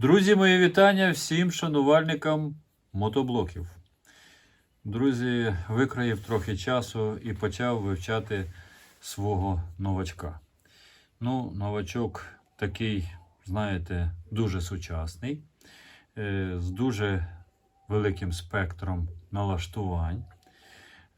Друзі, мої вітання всім шанувальникам мотоблоків. Друзі, викроїв трохи часу і почав вивчати свого новачка. Ну, новачок такий, знаєте, дуже сучасний, е, з дуже великим спектром налаштувань.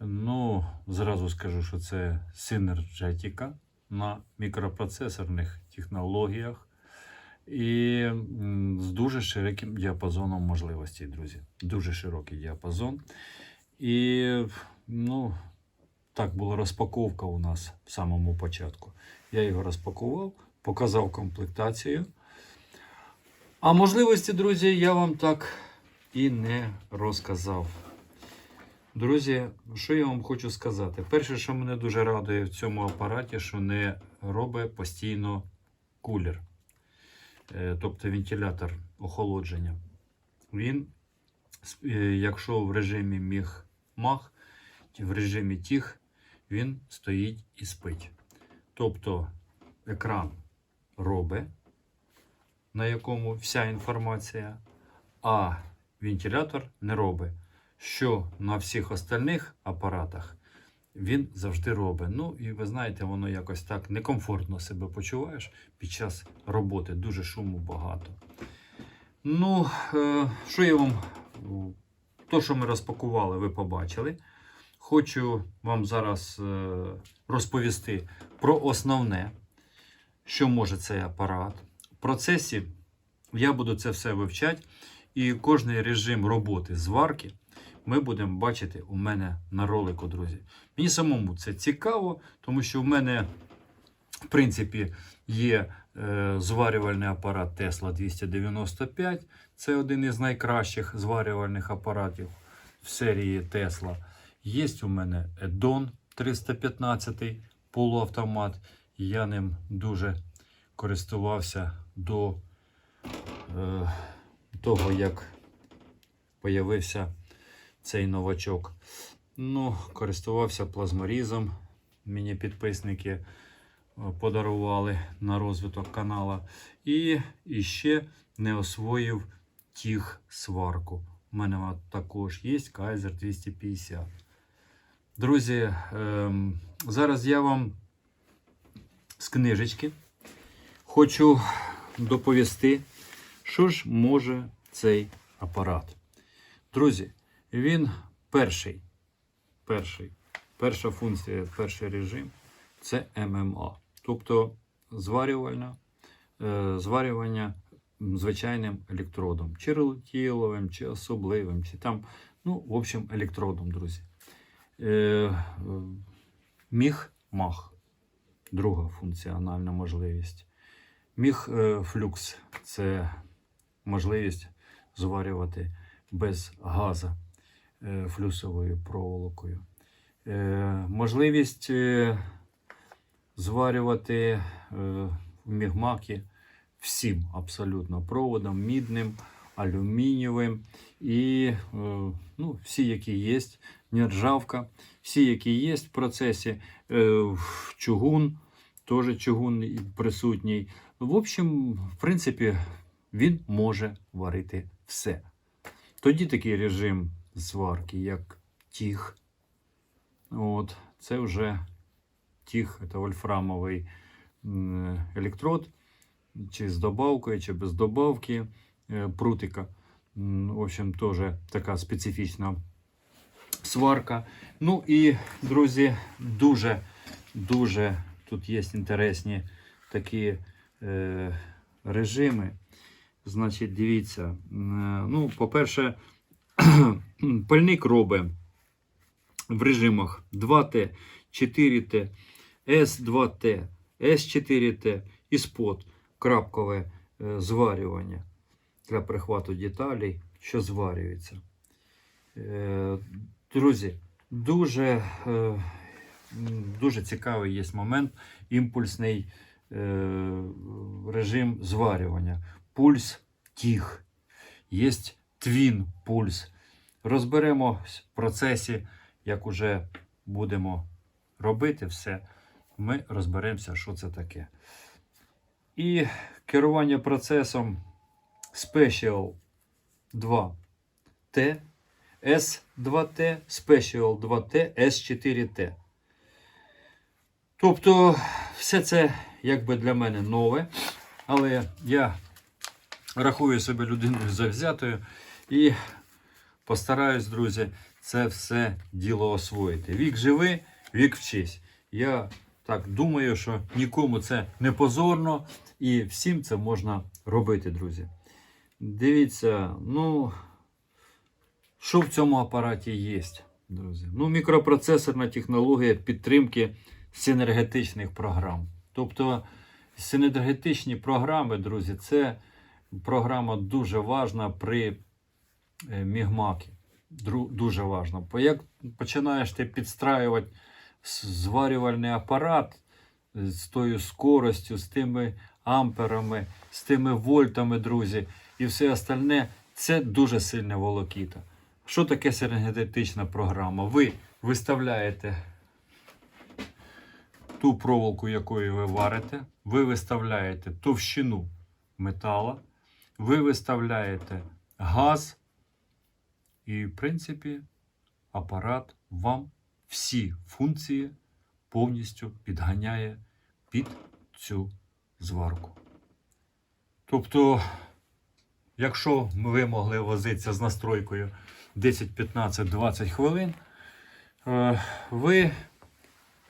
Ну, зразу скажу, що це синергетика на мікропроцесорних технологіях і з дуже широким діапазоном можливостей, друзі. Дуже широкий діапазон. І ну, так була розпаковка у нас в самому початку. Я його розпакував, показав комплектацію. А можливості, друзі, я вам так і не розказав. Друзі, що я вам хочу сказати? Перше, що мене дуже радує в цьому апараті, що не робить постійно кулер, тобто вентилятор охолодження. Він, е, якщо в режимі міг мах, в режимі тіх, він стоїть і спить. Тобто екран робить, на якому вся інформація, а вентилятор не робить. Що на всіх остальних апаратах він завжди робить. Ну і ви знаєте, воно якось так некомфортно себе почуваєш під час роботи. Дуже шуму багато. Ну, е, що я вам. То, що ми розпакували, ви побачили. Хочу вам зараз е, розповісти про основне, що може цей апарат. В процесі я буду це все вивчати, і кожний режим роботи зварки ми будемо бачити у мене на ролику, друзі. Мені самому це цікаво, тому що в мене, в принципі, є е, зварювальний апарат Tesla 295. Це один із найкращих зварювальних апаратів в серії Tesla. Є у мене Edon 315 полуавтомат. Я ним дуже користувався до е, того, як появився цей новачок. Ну, користувався плазморізом. Мені підписники е, подарували на розвиток канала. І, і ще не освоїв тіх сварку. У мене також є Kaiser 250. Друзі, ем, зараз я вам з книжечки хочу доповісти, що ж може цей апарат. Друзі, він перший, перший, перша функція, перший режим це ММА. Тобто зварювальна, е, зварювання звичайним електродом, чи релетіловим, чи особливим, чи там, ну, в общем, електродом, друзі. Е, міг мах, друга функціональна можливість. Міг е, флюкс це можливість зварювати без газа е, флюсовою проволокою. Е, можливість е, зварювати е, в мігмакі всім абсолютно проводом, мідним, алюмінієвим і е, ну, всі, які є, нержавка, всі, які є в процесі, е, чугун, теж чугун присутній. В общем, в принципі, він може варити все. Тоді такий режим зварки, як тіг. От, це вже тіг, це вольфрамовий електрод, чи з добавкою, чи без добавки е, прутика. В общем, теж така специфічна сварка. Ну і, друзі, дуже, дуже тут є інтересні такі е, режими. Значить, дивіться. е, Ну, по-перше, пальник робить в режимах 2Т, 4Т, С2Т, С4Т і спот крапкове е, зварювання для прихвату деталей, що зварюється. Е, Друзі, дуже, е, дуже цікавий є момент, імпульсний режим зварювання. Пульс тіг. Є твін пульс. Розберемо в процесі, як уже будемо робити все, ми розберемося, що це таке. І керування процесом Special 2T, S2T, Special 2T, S4T. Тобто, все це якби для мене нове, але я рахую себе людиною завзятою і постараюсь, друзі, це все діло освоїти. Вік живи, вік вчись. Я так думаю, що нікому це не позорно і всім це можна робити, друзі. Дивіться, ну, що в цьому апараті є, друзі? Ну, мікропроцесорна технологія підтримки синергетичних програм. Тобто синергетичні програми, друзі, це програма дуже важна при е, мігмакі. Дру- Дуже важна. Бо як починаєш ти підстраювати зварювальний апарат е, з тою скоростю, з тими амперами, з тими вольтами, друзі, і все остальне, це дуже сильне волокіта. Що таке синергетична програма? Ви виставляєте ту проволоку, якою ви варите, ви виставляєте товщину метала, ви виставляєте газ, і, в принципі, апарат вам всі функції повністю підганяє під цю зварку. Тобто, якщо ви могли возитися з настройкою 10, 15, 20 хвилин, е, ви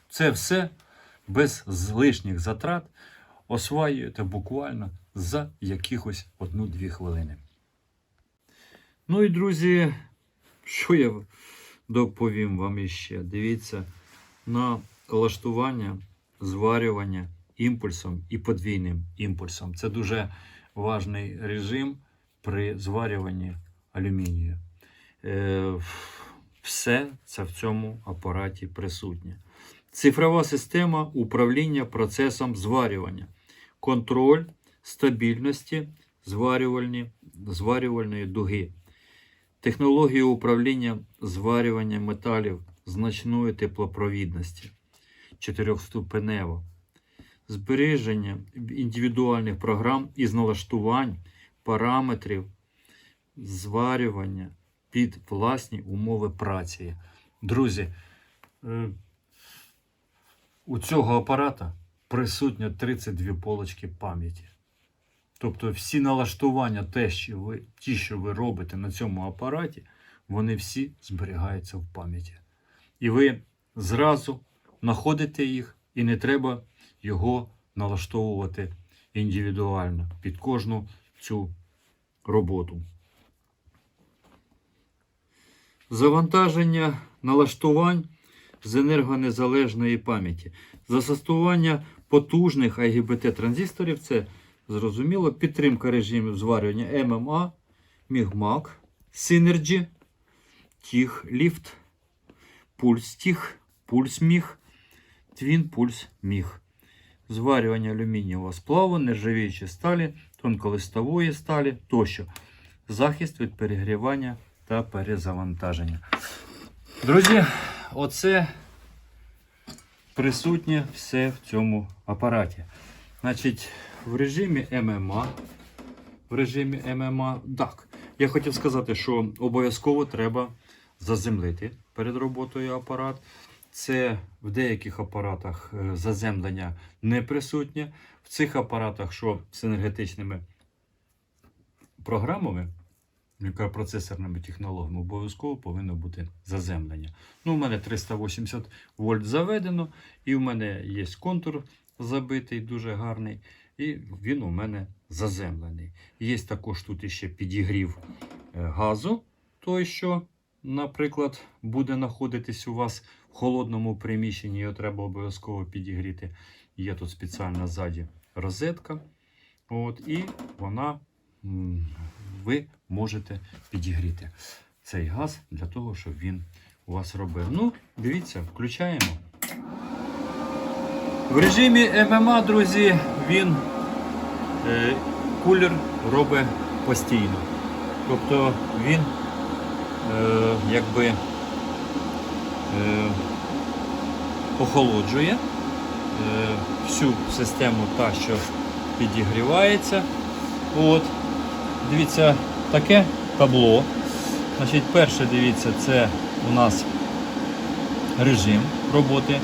це все без лишніх затрат осваюєте буквально за якихось 1-2 хвилини. Ну і друзі, що я доповім вам іще? Дивіться на налаштування зварювання імпульсом і подвійним імпульсом. Це дуже важний режим при зварюванні алюмінію. Е, Все це в цьому апараті присутнє. Цифрова система управління процесом зварювання, контроль стабільності зварювальні, зварювальної дуги, технологія управління зварювання металів значної теплопровідності, чотирьохступенево, збереження індивідуальних програм із налаштувань, параметрів зварювання під власні умови праці. Друзі, е, у цього апарата присутньо 32 полочки пам'яті. Тобто всі налаштування, те, що ви, ті, що ви робите на цьому апараті, вони всі зберігаються в пам'яті. І ви зразу знаходите їх, і не треба його налаштовувати індивідуально під кожну цю роботу. Завантаження налаштувань з енергонезалежної пам'яті. Застосування потужних IGBT транзисторів це зрозуміло. Підтримка режимів зварювання MMA, MIGMAC, Synergy, TIG Lift, Pulse TIG, Pulse MIG, Twin Pulse MIG. Зварювання алюмінієвого сплаву, нержавіючої сталі, тонколистової сталі тощо. Захист від перегрівання та перезавантаження. Друзі, оце присутнє все в цьому апараті. Значить, в режимі ММА. В режимі ММА. Так, я хотів сказати, що обов'язково треба заземлити перед роботою апарат. Це в деяких апаратах е, заземлення не присутнє. В цих апаратах, що з енергетичними програмами, мікропроцесорними технологіями, обов'язково повинно бути заземлення. Ну, у мене 380 вольт заведено, і в мене є контур забитий, дуже гарний, і він у мене заземлений. Є також тут іще підігрів е, газу, той, що, наприклад, буде знаходитись у вас в холодному приміщенні, його треба обов'язково підігріти. Є тут спеціальна ззаді розетка. От, і вона ви можете підігріти цей газ для того, щоб він у вас робив. Ну, дивіться, включаємо. В режимі ММА, друзі, він кулер робить постійно. Тобто він е, якби е, охолоджує е, всю систему та, що підігрівається. От. дивіться, таке табло. Значить, перше, дивіться, це у нас режим роботи.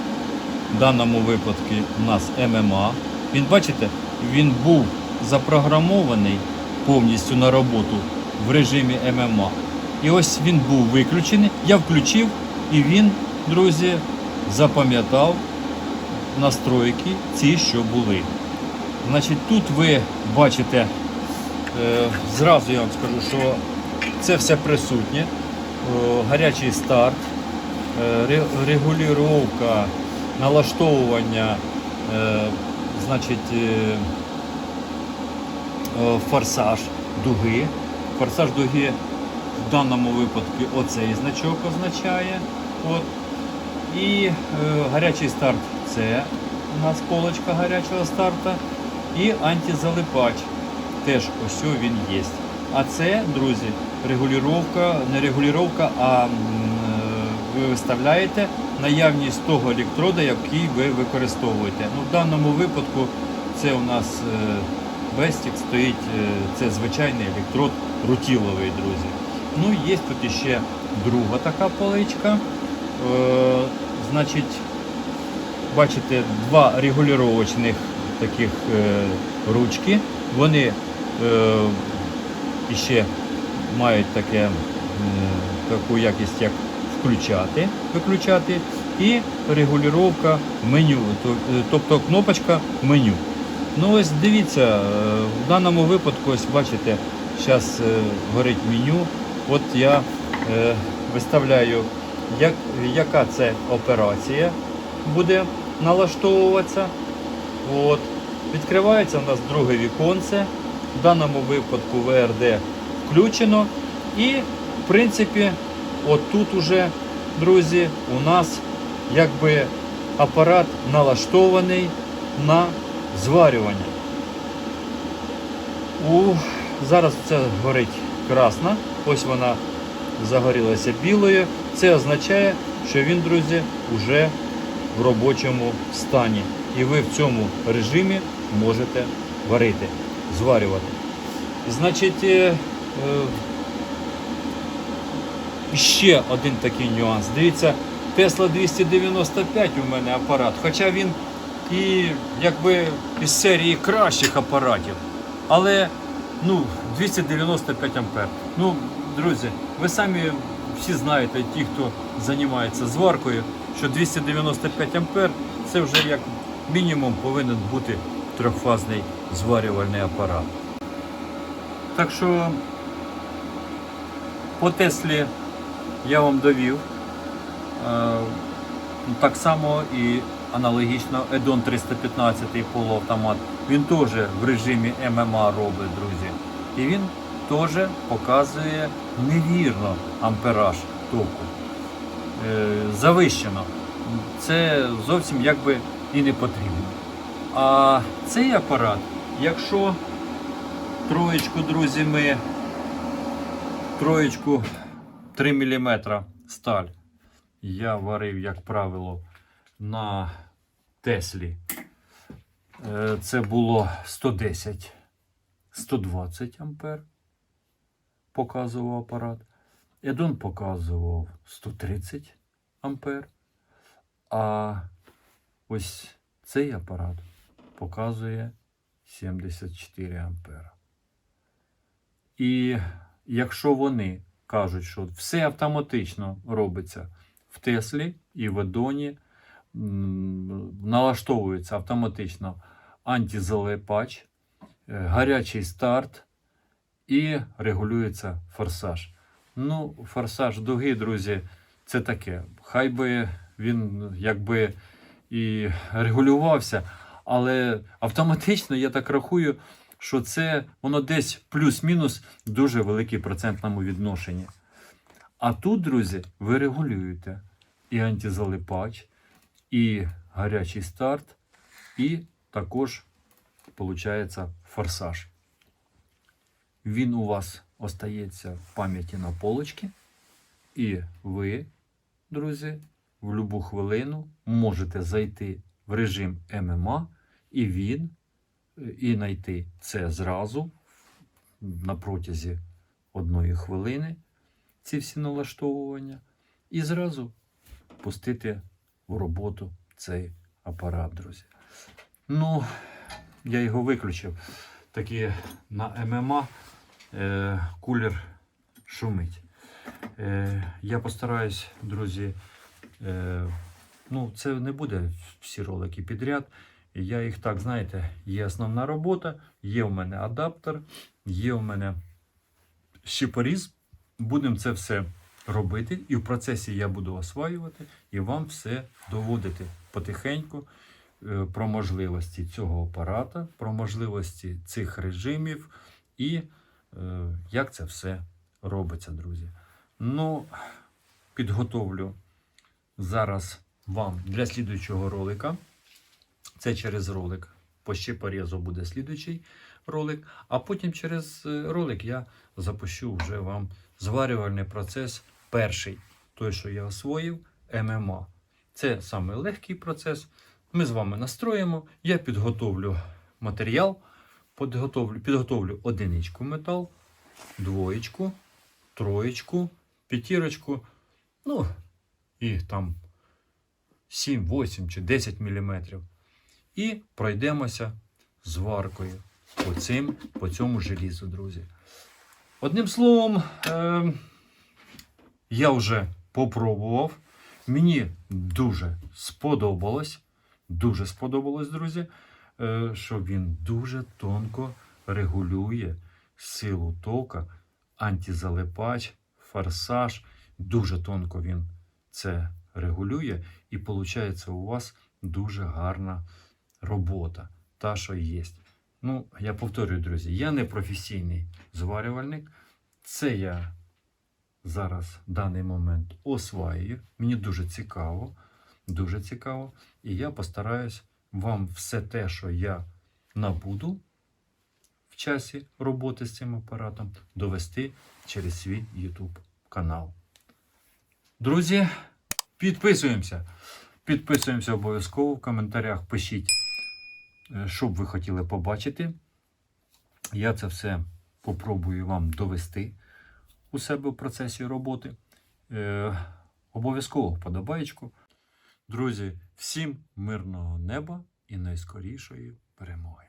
В даному випадку у нас ММА. Він, бачите, він був запрограмований повністю на роботу в режимі ММА. І ось він був виключений. Я включив і він, друзі, запам'ятав настройки ці, що були. Значить, тут ви бачите, е, зразу я вам скажу, що це все присутнє. О, гарячий старт, е, регулювання, налаштовування, е, значить, е, е, форсаж дуги. Форсаж дуги в даному випадку оцей значок означає. От. І е, гарячий старт це у нас полочка гарячого старта. І антизалипач. Теж ось він є. А це, друзі, регулювання, не регулювання, а е, ви виставляєте наявність того електрода, який ви використовуєте. Ну, в даному випадку це у нас е, стоїть, е, це звичайний електрод рутіловий, друзі. Ну, є тут іще друга така поличка. Е, значить, бачите, два регулювачних таких е, ручки. Вони е, іще мають таке, м, таку якість, як включати, виключати, і регулювання меню, е, тобто кнопочка меню. Ну ось дивіться, е, в даному випадку, ось бачите, зараз горить меню. От я е, виставляю, як, яка це операція буде налаштовуватися. От. Відкривається у нас друге віконце. В даному випадку ВРД включено. І, в принципі, от тут уже, друзі, у нас якби апарат налаштований на зварювання. У, зараз це горить красна. Ось вона загорілася білою. Це означає, що він, друзі, вже в робочому стані. І ви в цьому режимі можете варити, зварювати. Значить, е, е, ще один такий нюанс. Дивіться, Tesla 295 у мене апарат, хоча він і якби із серії кращих апаратів. Але ну, 295 ампер. Ну, друзі, ви самі всі знаєте, ті, хто займається зваркою, що 295 ампер це вже як мінімум повинен бути трьохфазний зварювальний апарат. Так що по Теслі я вам довів. Е, Так само і аналогічно Edon 315 полуавтомат. Він теж в режимі ММА робить, друзі. І він теж показує невірно ампераж току. Е, Завищено. Це зовсім якби і не потрібно. А цей апарат, якщо троєчку, друзі, ми троєчку 3 мм сталь я варив, як правило, на Теслі. Е, Це було 110 120 ампер. Показував апарат. Едон показував 130 ампер. А ось цей апарат показує 74 ампера. І якщо вони кажуть, що все автоматично робиться в Теслі і в Едоні, налаштовується автоматично антизалипач, е, гарячий старт і регулюється форсаж. Ну, форсаж дуги, друзі, це таке. Хай би він якби і регулювався, але автоматично я так рахую, що це воно десь плюс-мінус дуже великий процентному відношенні. А тут, друзі, ви регулюєте і антизалипач, і гарячий старт, і також, виходить, форсаж. Він у вас остається в пам'яті на полочці, і ви, друзі, в будь-яку хвилину можете зайти в режим ММА, і він, і знайти це зразу на протязі одної хвилини ці всі налаштовування і зразу пустити в роботу цей апарат, друзі. Ну, я його виключив. Такі на ММА е, кулер шумить. Е, я постараюсь, друзі, е, ну, це не буде всі ролики підряд. Я їх так, знаєте, є основна робота, є у мене адаптер, є у мене щепоріз. Будемо це все робити, і в процесі я буду осваювати і вам все доводити потихеньку е, про можливості цього апарата, про можливості цих режимів і е, як це все робиться, друзі. Ну, підготовлю зараз вам для слідуючого ролика. Це через ролик. По щепорезу буде слідуючий ролик, а потім через е, ролик я запущу вже вам зварювальний процес перший, той, що я освоїв, ММА. Це саме легкий процес. Ми з вами настроїмо. Я підготовлю матеріал, підготовлю, підготовлю одиничку метал, двоєчку, троєчку, п'ятірочку, ну і там 7, 8 чи 10 мм. І пройдемося зваркою по, цим, по цьому желізу, друзі. Одним словом, е, я вже попробував. Мені дуже сподобалось. Дуже сподобалось, друзі, е, що він дуже тонко регулює силу тока, антизалипач, форсаж. Дуже тонко він це регулює, і виходить у вас дуже гарна робота, та, що є. Ну, я повторюю, друзі, я не професійний зварювальник. Це я зараз в даний момент осваюю. Мені дуже цікаво, дуже цікаво. І я постараюсь вам все те, що я набуду в часі роботи з цим апаратом, довести через свій YouTube канал. Друзі, підписуємося. Підписуємося обов'язково в коментарях. Пишіть, е, що б ви хотіли побачити. Я це все попробую вам довести у себе в процесі роботи. Е, обов'язково вподобаєчку. Друзі, всім мирного неба і найскорішої перемоги!